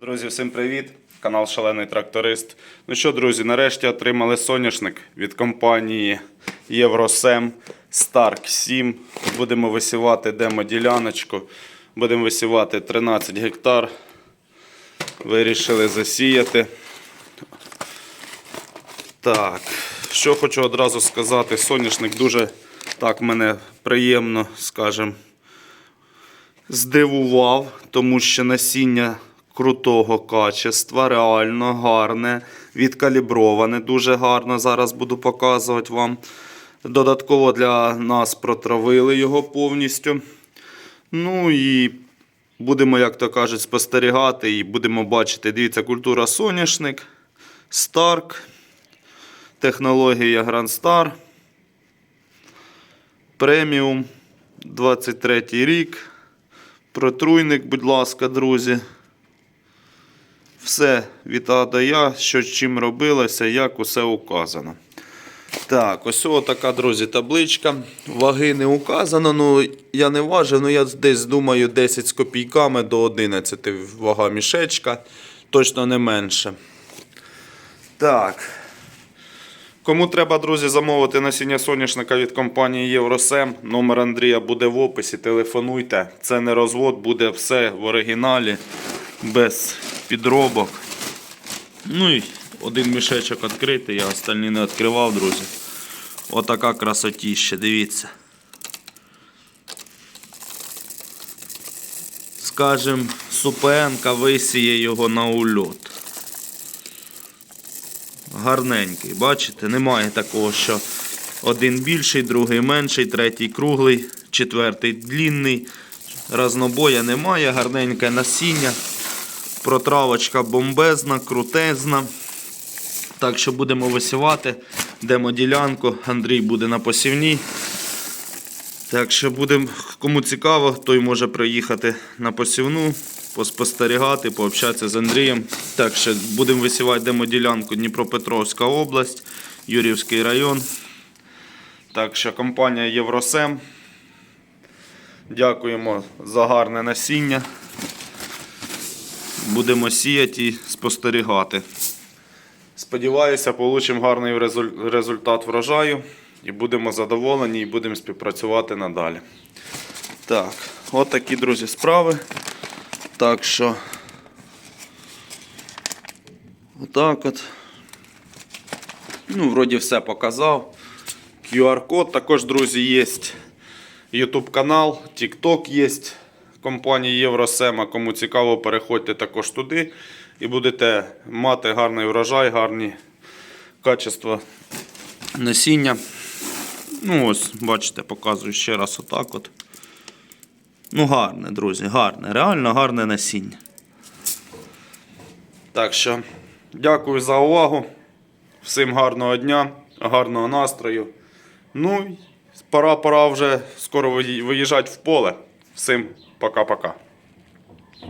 Друзі, всім привіт! Канал Шалений Тракторист. Ну що, друзі, нарешті отримали соняшник від компанії Євросем Stark 7. Будемо висівати демо-діляночку. Будемо висівати 13 гектар. Вирішили засіяти. Так, що хочу одразу сказати, соняшник дуже так мене приємно, скажімо, здивував, тому що насіння крутого качества, реально гарне, відкаліброване, дуже гарно. Зараз буду показувати вам. Додатково для нас протравили його повністю. Ну і будемо, як то кажуть, спостерігати і будемо бачити. Дивіться, культура соняшник, Старк, технологія Grand Star, преміум 23 рік. Протруйник, будь ласка, друзі. Все від Я, що чим робилося, як усе указано. Так, ось така, друзі, табличка. Ваги не указано. Ну, я не важив, ну я десь думаю 10 з копійками до 11 вага мішечка. Точно не менше. Так. Кому треба, друзі, замовити насіння соняшника від компанії Євросем, номер Андрія буде в описі, телефонуйте. Це не розвод, буде все в оригіналі, без підробок. Ну і один мішечок відкритий, я остальні не відкривав, друзі. Отака красотіща, дивіться. Скажем, супенка висіє його на ульот гарненький. Бачите, немає такого, що один більший, другий менший, третій круглий, четвертий длінний. Разнобоя немає, гарненьке насіння. Протравочка бомбезна, крутезна. Так що будемо висівати. Демоділянку. Андрій буде на посівній. Так що будемо, кому цікаво, той може приїхати на посівну, поспостерігати, пообщатися з Андрієм. Так що будемо висівати демоділянку Дніпропетровська область, Юрівський район. Так що компанія Євросем. Дякуємо за гарне насіння. Будемо сіяти і спостерігати. Сподіваюся, получимо гарний результат врожаю. І будемо задоволені і будемо співпрацювати надалі. Так, от такі, друзі, справи. Так що. Отак от. Ну, вроді все показав. QR-код. Також, друзі, є YouTube канал, TikTok є компанії Євросема. Кому цікаво, переходьте також туди і будете мати гарний врожай, гарні качества насіння. Ну, ось, бачите, показую ще раз отак от. Ну, гарне, друзі, гарне, реально гарне насіння. Так що, дякую за увагу. Всім гарного дня, гарного настрою. Ну, пора, пора вже скоро виїжджати в поле. Всім пока-пока.